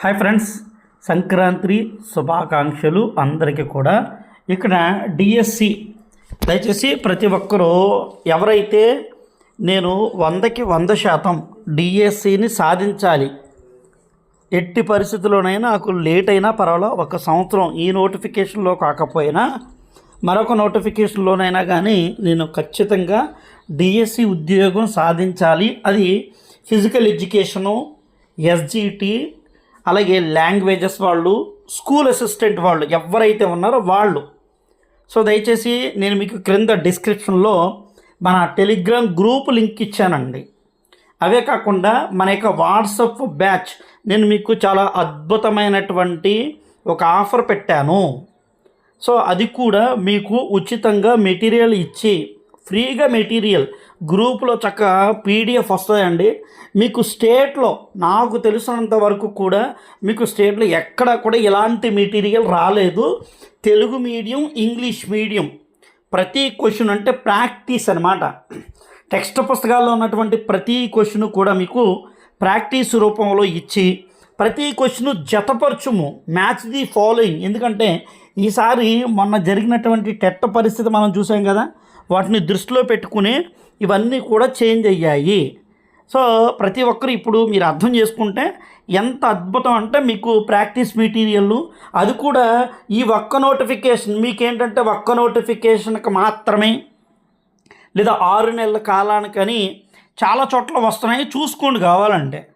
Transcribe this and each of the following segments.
Hi friends Sankranti శుభాకాంక్షలు అందరికీ కూడా. ఇక్కడ డిఎస్సి దయచేసి ప్రతి ఒక్కరూ ఎవరైతే నేను వందకి వంద శాతం డిఎస్సిని సాధించాలి ఎట్టి పరిస్థితుల్లోనైనా నాకు లేట్ అయినా పర్వాలేదు ఒక సంవత్సరం ఈ నోటిఫికేషన్లో కాకపోయినా మరొక నోటిఫికేషన్లోనైనా కానీ నేను ఖచ్చితంగా డిఎస్సి ఉద్యోగం సాధించాలి. అది ఫిజికల్ ఎడ్యుకేషను ఎస్జిటి అలాగే లాంగ్వేజెస్ వాళ్ళు స్కూల్ అసిస్టెంట్ వాళ్ళు ఎవరైతే ఉన్నారో వాళ్ళు. సో దయచేసి నేను మీకు క్రింద డిస్క్రిప్షన్లో మన టెలిగ్రామ్ గ్రూప్ లింక్ ఇచ్చానండి. అవే కాకుండా మన యొక్క వాట్సప్ బ్యాచ్ నేను మీకు చాలా అద్భుతమైనటువంటి ఒక ఆఫర్ పెట్టాను. సో అది కూడా మీకు ఉచితంగా మెటీరియల్ ఇచ్చి ఫ్రీగా మెటీరియల్. గ్రూప్లో చక్కగా పీడిఎఫ్ వస్తాయండి. మీకు స్టేట్లో నాకు తెలిసినంత వరకు కూడా మీకు స్టేట్లో ఎక్కడ కూడా ఎలాంటి మెటీరియల్ రాలేదు. Telugu medium English medium. ప్రతి క్వశ్చన్ అంటే ప్రాక్టీస్ అనమాట టెక్స్ట్ పుస్తకాల్లో ఉన్నటువంటి ప్రతి క్వశ్చన్ కూడా మీకు ప్రాక్టీస్ రూపంలో ఇచ్చి ప్రతి క్వశ్చన్ జతపరచుము. మ్యాచ్ ది ఫాలోయింగ్ ఎందుకంటే ఈసారి మొన్న జరిగినటువంటి టెట్ట పరిస్థితి మనం చూసాం కదా. వాటిని దృష్టిలో పెట్టుకుని ఇవన్నీ కూడా చేంజ్ అయ్యాయి. సో ప్రతి ఒక్కరు ఇప్పుడు మీరు అర్థం చేసుకుంటే ఎంత అద్భుతం అంటే మీకు ప్రాక్టీస్ మెటీరియల్ అది కూడా ఈ ఒక్క నోటిఫికేషన్ మీకేంటంటే ఒక్క నోటిఫికేషన్కి మాత్రమే లేదా ఆరు నెలల కాలానికని చాలా చోట్ల వస్తున్నాయి. చూసుకోండి కావాలంటే.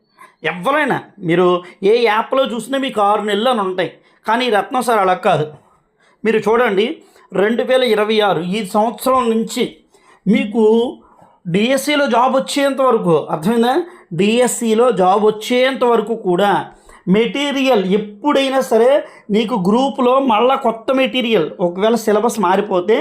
ఎవరైనా మీరు ఏ యాప్లో చూసినా మీకు ఆరు నెలలు అని ఉంటాయి. కానీ ఈ రత్నం సార్ అలా కాదు. మీరు చూడండి రెండు వేల ఇరవై ఆరు ఈ సంవత్సరం నుంచి మీకు డిఎస్సిలో జాబ్ వచ్చేంత వరకు అర్థమైందా? డిఎస్సిలో జాబ్ వచ్చేంత వరకు కూడా మెటీరియల్ ఎప్పుడైనా సరే నీకు గ్రూప్లో మళ్ళా కొత్త మెటీరియల్ ఒకవేళ సిలబస్ మారిపోతే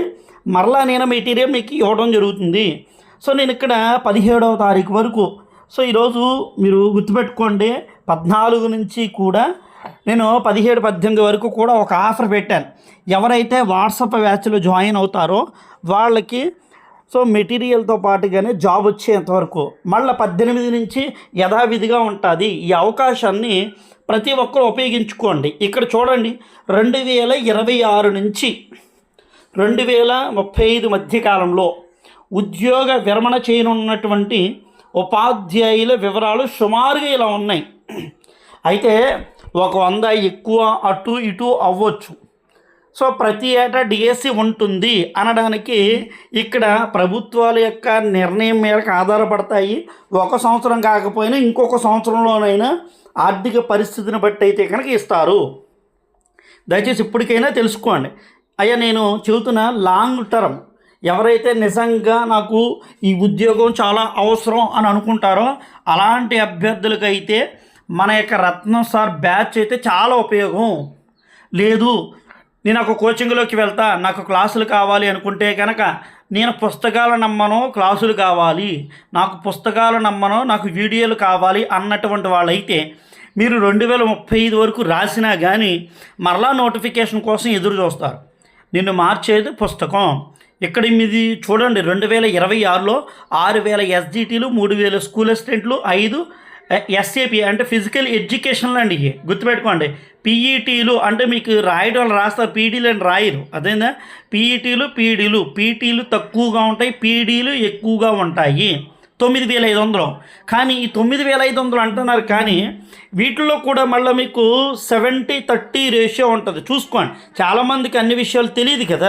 మరలా నేను మెటీరియల్ మీకు ఇవ్వడం జరుగుతుంది. సో నేను ఇక్కడ పదిహేడవ తారీఖు వరకు సో ఈరోజు మీరు గుర్తుపెట్టుకోండి పద్నాలుగు నుంచి కూడా నేను పదిహేడు పద్దెనిమిది వరకు కూడా ఒక ఆఫర్ పెట్టాను. ఎవరైతే వాట్సాప్ బ్యాచ్లో జాయిన్ అవుతారో వాళ్ళకి సో మెటీరియల్తో పాటుగానే జాబ్ వచ్చేంత వరకు మళ్ళీ పద్దెనిమిది నుంచి యథావిధిగా ఉంటుంది. ఈ అవకాశాన్ని ప్రతి ఒక్కరు ఉపయోగించుకోండి. ఇక్కడ చూడండి రెండు వేల ఇరవై ఆరు నుంచి రెండు వేల ముప్పై ఐదు మధ్యకాలంలో ఉద్యోగ విరమణ చేయనున్నటువంటి ఉపాధ్యాయుల వివరాలు సుమారుగా ఇలా ఉన్నాయి. అయితే ఒక వంద ఎక్కువ అటు ఇటు అవ్వచ్చు. సో ప్రతి ఏటా డిఎస్సి ఉంటుంది అనడానికి ఇక్కడ ప్రభుత్వాల యొక్క నిర్ణయం మేరకు ఆధారపడతాయి. ఒక సంవత్సరం కాకపోయినా ఇంకొక సంవత్సరంలోనైనా ఆర్థిక పరిస్థితిని బట్టి అయితే కనుక ఇస్తారు. దయచేసి ఇప్పటికైనా తెలుసుకోండి. అయ్యా నేను చెబుతున్న లాంగ్ టర్మ్. ఎవరైతే నిజంగా నాకు ఈ ఉద్యోగం చాలా అవసరం అని అనుకుంటారో అలాంటి అభ్యర్థులకైతే మన యొక్క రత్నం సార్ బ్యాచ్ అయితే చాలా ఉపయోగం. లేదు నేను ఒక కోచింగ్లోకి వెళ్తా నాకు క్లాసులు కావాలి అనుకుంటే కనుక నేను పుస్తకాలు నమ్మను క్లాసులు కావాలి నాకు పుస్తకాలు నమ్మను నాకు వీడియోలు కావాలి అన్నటువంటి వాళ్ళైతే మీరు రెండు వేల ముప్పై ఐదు వరకు రాసినా కానీ మరలా నోటిఫికేషన్ కోసం ఎదురు చూస్తారు. నిన్ను మార్చేది పుస్తకం. ఇక్కడ మీది చూడండి రెండు వేల ఇరవై ఆరులో ఆరు వేల ఎస్జిటీలు మూడు వేల స్కూల్ అసిస్టెంట్లు ఐదు ఎస్ఏపి అంటే ఫిజికల్ ఎడ్యుకేషన్లు అండి ఇవి. గుర్తుపెట్టుకోండి. పీఈటీలు అంటే మీకు రాయడం వాళ్ళు రాస్తారు పీడీలు అని రాయరు. అదేందా? పీఈటీలు పీడీలు పీటీలు తక్కువగా ఉంటాయి పీడీలు ఎక్కువగా ఉంటాయి. తొమ్మిది వేల ఐదు వందలు. కానీ ఈ తొమ్మిది వేల ఐదు వందలు అంటున్నారు కానీ వీటిల్లో కూడా మళ్ళీ మీకు సెవెంటీ థర్టీ రేషియో ఉంటుంది. చూసుకోండి. చాలామందికి అన్ని విషయాలు తెలియదు కదా.